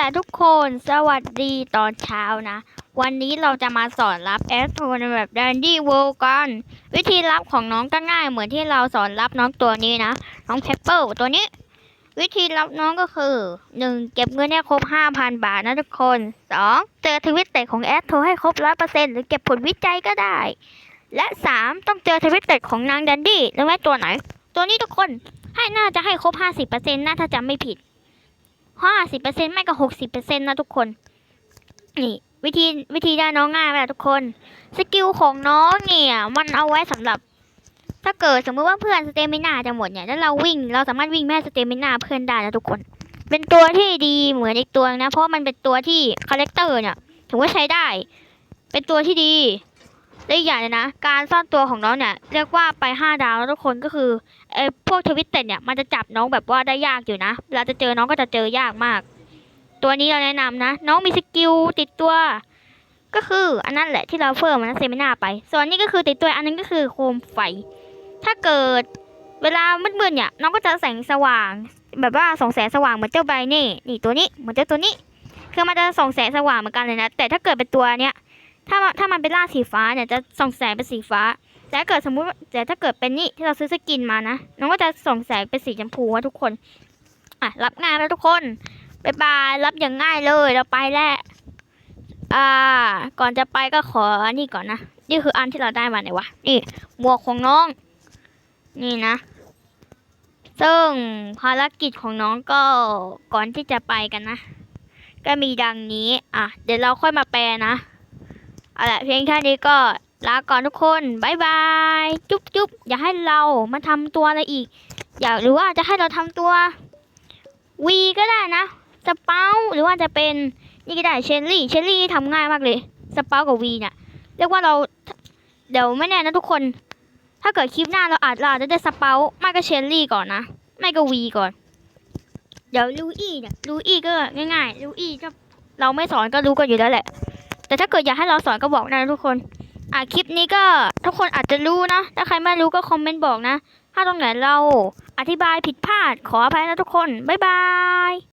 ละทุกคนสวัสดีตอนเช้านะ วันนี้เราจะมาสอนรับแอสโทในแบบ Dandy World กันวิธีรับของน้องก็ง่ายเหมือนที่เราสอนรับน้องตัวนี้นะ น้องเพปเปอร์ตัวนี้ วิธีรับน้องก็คือหนึ่งเก็บเงินให้ครบ5,000บาทนะทุกคนสองเจอทวิตเต็ของแอสโทให้ครบ100%หรือเก็บผลวิจัยก็ได้ และสามต้องเจอทวิตเต็ของนางแดนดี้รู้ไหมตัวไหน ตัวนี้ทุกคนให้น่าจะให้ครบ50%นะถ้าจำไม่ผิด ห้าสิบเปอร์เซ็นต์ไม่ก็หกสิบเปอร์เซ็นต์นะทุกคน นี่ วิธีวิธีได้น้องง่ายไหมล่ะทุกคน สกิลของน้องเนี่ยมันเอาไว้สำหรับ ถ้าเกิดสมมติว่าเพื่อนสเตมินาจะหมดเนี่ยแล้วเราวิ่ง เราสามารถวิ่งแม่สเตมินาเพื่อนได้นะทุกคน เป็นตัวที่ดีเหมือนอีกตัวนะ เพราะมันเป็นตัวที่คาแรคเตอร์เนี่ยถือว่าใช้ได้ เป็นตัวที่ดี และอีกอย่างหนึงนะ การซ่อนตัวของน้องเนี่ยเรียกว่าไปห้าดาวแล้วทุกคนก็คือไอ้พวกทวิตเต็ดเนี่ยมันจะจับน้องแบบว่าได้ยากอยู่นะเวลาจะเจอน้องก็จะเจอยากมาก ตัวนี้เราแนะนำนะ น้องมีสกิลติดตัว ก็คืออันนั้นแหละที่เราเพิ่มมันเซมินาไป ส่วนนี้ก็คือติดตัวอันนึงก็คือโคมไฟ ถ้าเกิดเวลามืดๆเนี่ยน้องก็จะแสงสว่าง แบบว่าส่องแสงสว่างเหมือนเจ้าใบนี่นี่ตัวนี้เหมือนเจ้าตัวนี้ คือมันจะส่องแสงสว่างเหมือนกันเลยนะ แต่ถ้าเกิดเป็นตัวเนี้ย ถ้าถ้ามันเป็นล่าสีฟ้าเนี่ยจะส่องแสงเป็นสีฟ้า แต่ถ้าเกิดสมมุติแต่ถ้าเกิดเป็นนี่ที่เราซื้อสกินมานะน้องก็จะส่องแสงเป็นสีชมพูอะทุกคนอะรับงานแล้วทุกคนบายบายรับอย่างง่ายเลยเราไปแล้วอ่า ก่อนจะไปก็ขออันนี้ก่อนนะนี่คืออันที่เราได้มาไหนวะนี่หมวกของน้อง นี่นะซึ่งภารกิจของน้องก็ก่อนที่จะไปกันนะ ก็มีดังนี้ อะ เดี๋ยวเราค่อยมาแปลนะ เอาละเพียงแค่นี้ก็ลาก่อนทุกคนบายบายจุ๊บจุ๊บอย่าให้เรามาทำตัวอะไรอีก อยากหรือว่าจะให้เราทำตัววีก็ได้นะสเปาหรือว่าจะเป็นนี่ก็ได้เชลลี่เชลลี่ทำง่ายมากเลยสเปากับวีเนี่ยเรียกว่าเราเดี๋ยวไม่แน่นะทุกคน ถ้าเกิดคลิปหน้าเราอาจเราจะได้สเปาไม่ก็เชลลี่ก่อนนะไม่ก็วีก่อน เดี๋ยวลูอี้เนี่ยลูอี้ก็ง่ายๆลูอี้ก็เราไม่สอนก็รู้กันอยู่แล้วแหละ แต่ถ้าเกิดอยากให้เราสอนก็บอกนะทุกคน อะคลิปนี้ก็ทุกคนอาจจะรู้นะ ถ้าใครไม่รู้ก็คอมเมนต์บอกนะ ถ้าตรงไหนเราอธิบายผิดพลาดขออภัยนะทุกคน บ๊ายบาย